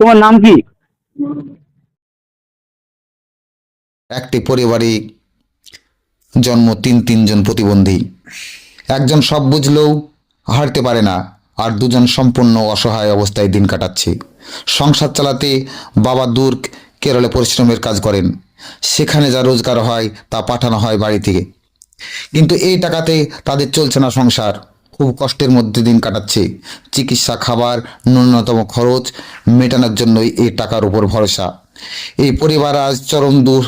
তোমার নাম কি? একটি পরিবারে জন্ম তিন তিনজন প্রতিবন্ধী। একজন সব বুঝলেও হারতে পারে না, আর দুজন সম্পূর্ণ অসহায় অবস্থায় দিন কাটাচ্ছে। সংসার চালাতে বাবা দূর কেরলে পরিশ্রমের কাজ করেন। সেখানে যা রোজগার হয় তা পাঠানো হয় বাড়ি থেকে। কিন্তু এই টাকাতে তাদের চলছে না সংসার। খুব কষ্টের মধ্যে দিন কাটাচ্ছে। চিকিৎসা খাবার ন্যূনতম খরচ মেটানোর জন্যই এই টাকার উপর ভরসা। এই পরিবার আজ চরম দূর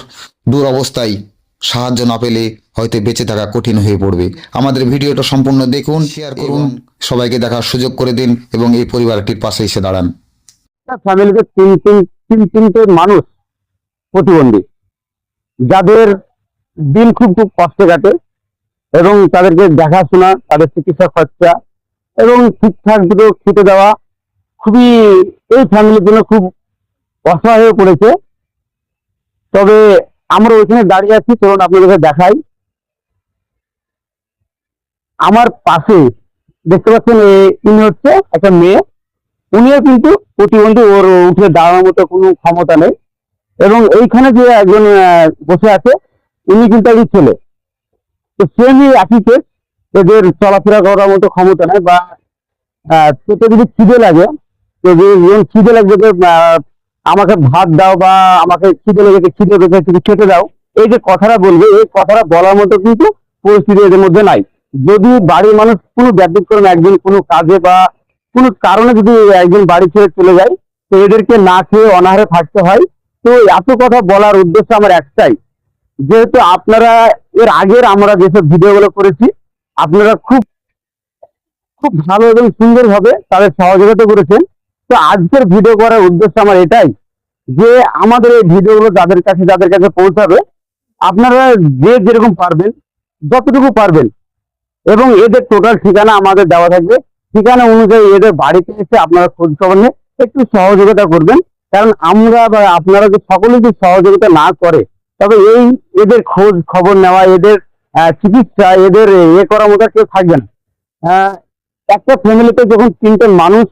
দূর অবস্থায় সাহায্য না পেলে হয়তো বেঁচে থাকা কঠিন হয়ে পড়বে। আমাদের ভিডিওটা সম্পূর্ণ দেখুন শেয়ার করুন সবাইকে দেখার সুযোগ করে দিন এবং এই পরিবারটির পাশে এসে দাঁড়ান। ফ্যামিলিতে তিন তিন তিন তিনটে মানুষ প্রতিবন্ধী। যাদের দিন খুব খুব কষ্টে কাটে। এবং তাদেরকে দেখাশোনা, তাদের চিকিৎসা খরচা এবং ঠিকঠাক দুটো খেতে দেওয়া খুবই, এই ফ্যামিলির জন্য খুব অসহায় হয়ে পড়েছে। তবে আমরা ওইখানে দাঁড়িয়ে আছি, চলুন আপনাদেরকে দেখাই। আমার পাশে দেখতে পাচ্ছেন ইনি হচ্ছে একটা মেয়ে। উনিও কিন্তু প্রতিবন্ধী, ওর উঠে দাঁড়ানোর মতো কোনো ক্ষমতা নেই। এবং এইখানে যে একজন বসে আছে, উনি কিন্তু একজন ছেলে। তো সেমই একই কেস এদের চলাফেরা করার মতো ক্ষমতা নেই বা পেটে যদি খিদে লাগে, তো যে খিদে লাগবে যে আমাকে ভাত দাও বা আমাকে খিদে লেগেছে খিদে পেয়েছে কিছু খেতে দাও, এই যে কথাটা বলবে, এই কথাটা বলার মতো কিন্তু পরিস্থিতি এদের মধ্যে নাই। যদি বাড়ির মানুষ কোনো ব্যতিক্রম একদিন কোনো কাজে বা কোনো কারণে যদি একদিন বাড়ি ছেড়ে চলে যায়, তো এদেরকে না খেয়ে অনাহারে থাকতে হয়। তো এত কথা বলার উদ্দেশ্য আমার একটাই। যেহেতু আপনারা এর আগের আমরা যেসব ভিডিওগুলো করেছি, আপনারা খুব খুব ভালো এবং সুন্দরভাবে তাদের সহযোগিতা করেছেন। তো আজকের ভিডিও করার উদ্দেশ্য আমার এটাই যে আমাদের এই ভিডিওগুলো যাদের কাছে যাদের কাছে পৌঁছাবে, আপনারা যে যেরকম পারবেন, যতটুকু পারবেন এবং এদের টোটাল ঠিকানা আমাদের দেওয়া থাকবে। ঠিকানা অনুযায়ী এদের বাড়িতে এসে আপনারা খোঁজ খবর নিয়ে একটু সহযোগিতা করবেন। কারণ আমরা বা আপনারা যে সকলে যদি সহযোগিতা না করে তবে এই এদের খোঁজ খবর নেওয়া, এদের চিকিৎসা, এদের, এ করার মতো কেউ থাকবে না। একটা ফ্যামিলিতে যখন তিনটে মানুষ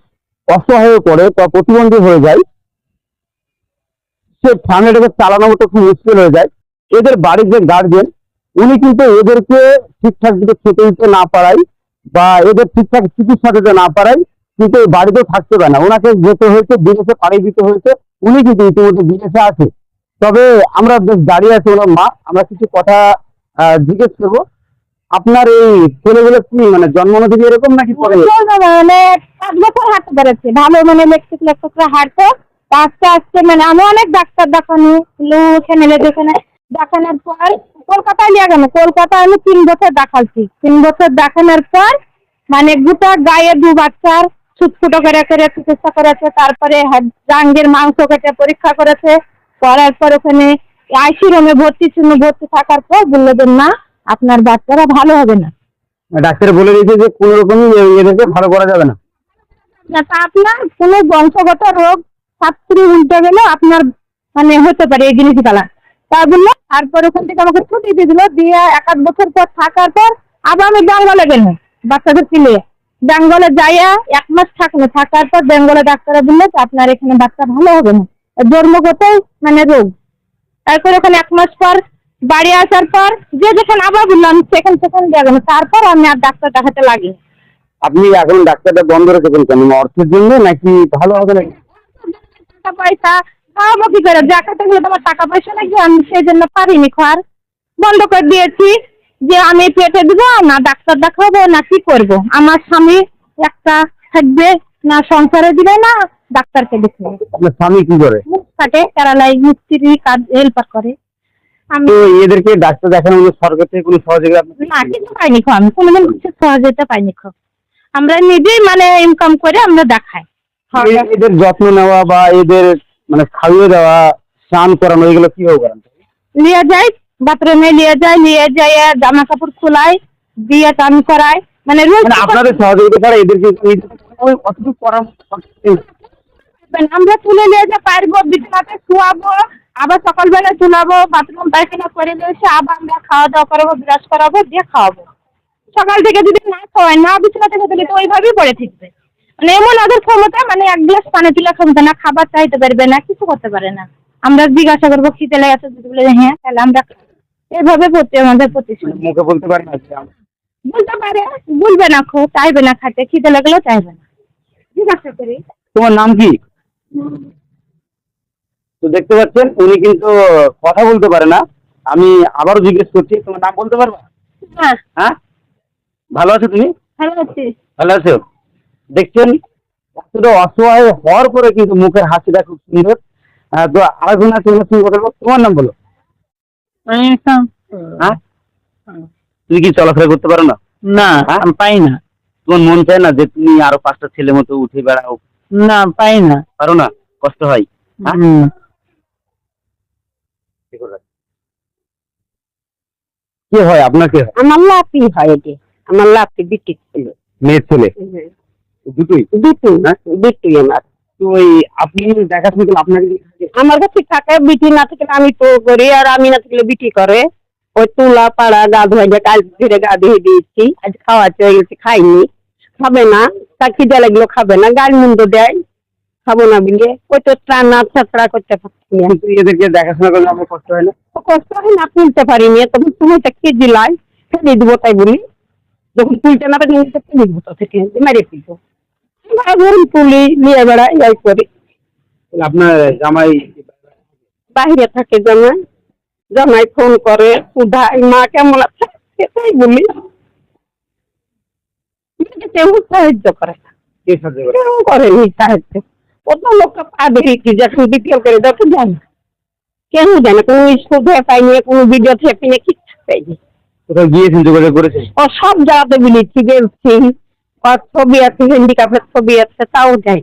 অসহায় হয়ে পড়ে বা প্রতিবন্ধী হয়ে যায়, সে ফ্যামিলিটাকে চালানো মতো খুব মুশকিল হয়ে যায়। এদের বাড়ির যে গার্জেন উনি কিন্তু এদেরকে ঠিকঠাক যদি খেতে দিতে না পারায় বা এদের ঠিকঠাক চিকিৎসা দিতে না পারায় কিন্তু বাড়িতেও থাকতে পারে না। ওনাকে যেতে হয়েছে, বিদেশে পাড়িয়ে দিতে হয়েছে, উনি কিন্তু ইতিমধ্যে বিদেশে আছে। তবে আমরা দাঁড়িয়ে আছি ওনার মা, আমরা কিছু কথা জিজ্ঞেস করব। আপনার এই ছেলেগুলো কি মানে জন্মানো থেকে এরকম নাকি মানে হাঁটতে পেরেছে। ভালো মানে লেকচিক লেকচিক করে হাঁটতো। আস্তে আস্তে মানে আমি অনেক ডাক্তার দেখানো চ্যানেলে যেখানে দেখানোর পর কলকাতায় নিয়ে গেল। কলকাতায় আমি তিন বছর দেখাচ্ছি। তিন বছর দেখানোর পর মানে গোটা গায়ে দু বাচ্চার ছুটফুটো করে করে চিকিৎসা করেছে। তারপরে জাঙ্গের মাংস কেটে পরীক্ষা করেছে। করার পর ওখানে আইসি রুমে ভর্তি ছিল ভর্তি থাকার পর বলল যে না আপনার বাচ্চারা ভালো হবে না। ডাক্তার বলে দিয়েছে যে কোনো রকমই এ- এদেরকে ভালো করা যাবে না। না তা আপনার কোনো বংশগত রোগ ছাত্রী উল্টে গেলে আপনার মানে হতে পারে এই জিনিস গালা তা বলল তারপর ওখান থেকে আমাকে ছুটি দিয়ে দিল দিয়ে এক আধ বছর পর থাকার পর আবার আমি বেঙ্গলে গেলাম বাচ্চাদের তুলে বেঙ্গলে যাইয়া এক মাস থাকল থাকার পর বেঙ্গলে ডাক্তাররা বলল যে আপনার এখানে বাচ্চা ভালো হবে না। জন্মগত মানে রোগ। তারপর ওখানে এক মাস পর বাড়ি আসার পর যে যেখানে আবার বললাম সেখানে সেখানে গেলো তারপর আমি আর ডাক্তার দেখাতে লাগি। আপনি এখন ডাক্তারটা বন্ধ রেখেছেন কেন? অর্থের জন্য নাকি ভালো হবে নাকি? টাকা পয়সা খাওয়াবো কি করে? দেখাতে গেলে তোমার টাকা পয়সা নাকি আমি সেই জন্য পারিনি খাওয়ার। বন্ধ করে দিয়েছি যে আমি পেটে দিব না ডাক্তার দেখাবো না কি করব। আমার স্বামী একটা থাকবে না সংসারে দিবে না ডাক্তারকে দেখবে আপনার স্বামী কি করে? থাকে কেরালায় মিস্ত্রি কাজ হেল্পার করে। আমি তো এদেরকে ডাক্তার দেখানোর জন্য সরকার থেকে কোনো সহযোগিতা আপনি না কিছু পাইনি খো আমি কোনোদিন কিছু সহযোগিতা পাইনি খো আমরা নিজেই মানে ইনকাম করে আমরা দেখাই। এদের যত্ন নেওয়া বা এদের মানে খাইয়ে দেওয়া স্নান করানো এগুলো কীভাবে করান? নিয়ে যাই বাথরুমে নিয়ে নিয়ে যায় জামা কাপড় খোলাই দিয়ে চান করায় মানে মানে আপনাদের সহযোগিতা ছাড়া এদেরকে করার আমরা তুলে নিয়ে যে পারব বিছানাতে শুয়াবো আবার সকালবেলা তুলাবো বাথরুম পায়খানা করে নিয়ে এসে আবার আমরা খাওয়া দাওয়া করাবো ব্রাশ করাবো দিয়ে খাওয়াবো। সকাল থেকে যদি না খাওয়াই না বিছানা থেকে দিলে তো ওইভাবেই পড়ে থাকবে। মানে এমন ওদের ক্ষমতা মানে এক গ্লাস পানি তুলে ক্ষমতা না খাবার চাইতে পারবে না কিছু করতে পারে না। আমরা জিজ্ঞাসা করব খিদে লেগেছে যদি বলে হ্যাঁ তাহলে আমরা। এভাবে প্রতি আমাদের প্রতিশোধ। মুখে বলতে পারে না বলতে পারে বলবে না খো চাইবে না খাতে খিদে লাগলেও চাইবে না। জিজ্ঞাসা করি। তোমার নাম কি? তো দেখতে পাচ্ছেন উনি কিন্তু কথা বলতে পারে না। আমি আবারও জিজ্ঞেস করছি তোমার নাম বলতে পারবা? হ্যাঁ। হ্যাঁ? ভালো আছো তুমি? ভালো আছি। ভালো আছো? দেখছেন এতটা অসহায় হওয়ার পরে কিন্তু মুখের হাসিটা খুব সুন্দর। তো আছে ওনার সঙ্গে কথা বলব। তোমার নাম বলো। হ্যাঁ? তুমি কি চলাফেরা করতে পারো না? না হ্যাঁ? আমি পাই না। তোমার মন চায় না যে তুমি আরও পাঁচটা ছেলে মতো উঠে বেড়াও। না পাই না। পারো না কষ্ট হয়। হ্যাঁ? কি হয়? আপনার কি আমার লাপি হয় এটি আমার লাপি বিটি ছিল। মেয়ের ছেলে? দুটোই? দুটো হ্যাঁ? দুটোই আমার। তো ওই আপনি দেখাশোনা করলে আপনাকে কি আমার কাছে থাকে বিটি না থাকলে আমি তো করি আর আমি না থাকলে বিটি করে। ওই তুলা পাড়া গা ধোয়া কাল ধরে গা ধুয়ে দিয়েছি। আজ খাওয়া চলে গেছে খাইনি। খাবে না তা খিদে লাগল খাবে না গাল মুন্ড দেয় খাব না বিলে ওই তো টানা ছাত্রা করতে পারছি এদেরকে দেখাশোনা করলে আমার কষ্ট হয় না? কষ্ট হয় না তুলতে পারিনি তখন সময়টা কেজি লাই ফেলে দিব তাই বলি। যখন তুলতে না পারি ফেলে দিব তো থেকে? মেরে ফেলব। ধরুন তুলি নিয়ে বেড়াই এই করি। আপনার জামাই বাইরে থাকে জামাই। জামাই ফোন করে সুধাই মা কেমন আছে? সেটাই বলি। কেউ সাহায্য করে না? কেউ করেনি সাহায্য। কত লোক পা দেখি যখন বিপিএল করে দেখো যায় না। কেন যায় না কোনো সুধে পাইনি কোনো ভিডিও থেকে কিচ্ছু পাইনি কোথাও গিয়েছেন যোগাযোগ করেছেন ও সব জায়গাতে বলেছি গেছি ছবি আছে হ্যান্ডিক্যাপের ছবি আছে তাও না।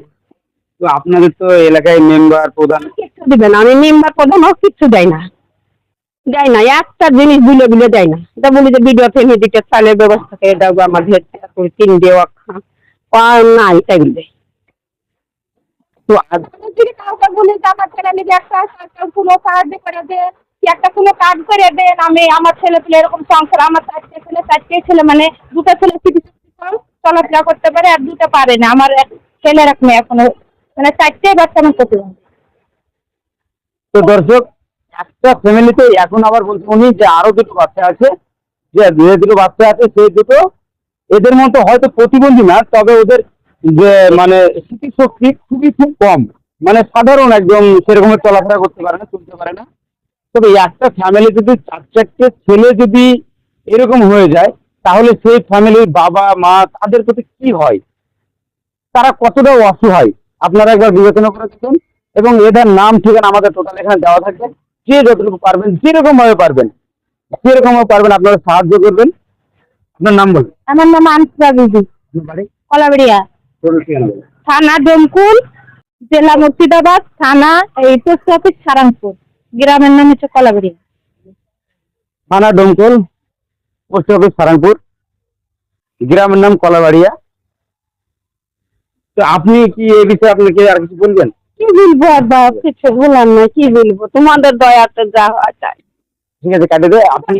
তো আপনাদের তো এলাকায় মেম্বার প্রধান। কিচ্ছু দিবে না আমি মেম্বার প্রধানও কিচ্ছু দেয় না। দেয় না একটা জিনিস দিলে দিলে দেয় না। এটা বলি যে ভিডিও ফেলে দিতে চালের ব্যবস্থা করে দাও আমার হেড তিন আর নাই তাই বলে কাউকে বলে যে আমার ছেলে নিজে একটা কোনো সাহায্য করে কি একটা কোনো কাজ করে দেন আমি আমার ছেলে পেলে এরকম সংসার আমার চারটে ছেলে চারটে ছেলে মানে দুটো ছেলে চলাফেরা করতে পারে আর দুটো পারে না। আমার এক ছেলের এক মেয়ে এখনও মানে চারটে বাচ্চা আমার প্রতিবন্ধী। তো দর্শক একটা ফ্যামিলিতে এখন আবার বলছে উনি যে আরও দুটো বাচ্চা আছে, যে যে দুটো বাচ্চা আছে, সেই দুটো এদের মতো হয়তো প্রতিবন্ধী না, তবে ওদের যে মানে স্মৃতিশক্তি খুবই খুব কম। মানে সাধারণ একদম সেরকমের চলাফেরা করতে পারে না চলতে পারে না। তবে একটা ফ্যামিলি যদি চার চারটে ছেলে যদি এরকম হয়ে যায়, তাহলে সেই ফ্যামিলির বাবা, মা, তাদের প্রতি কি হয়? তারা কতটা অসহায়? আপনারা একবার বিবেচনা করে দেখুন। এবং এদের নাম, ঠিকানা আমাদের টোটাল এখানে দেওয়া থাকবে। যে যতটুকু পারবেন যেরকম ভাবে পারবেন যেরকম ভাবে পারবেন আপনারা সাহায্য করবেন। আপনার নাম বলুন। আমার নাম আনসা বিবি বাড়ি? কলাবেড়িয়া। থানা ডোমকুল জেলা মুর্শিদাবাদ থানা এই পোস্ট অফিস সারাংপুর। গ্রামের নাম হচ্ছে কলাবেড়িয়া। থানা ডোমকল পোস্ট অফিস সারাংপুর। গ্রামের নাম কলাবাড়িয়া। তো আপনি কি এই বিষয়ে আপনাকে আর কিছু বলবেন? কি বলব আর বাপ কিছু বলার নাই, কি বলব? তোমাদের দয়াতে যা হয় তাই। ঠিক আছে, কাটে দে, আপনি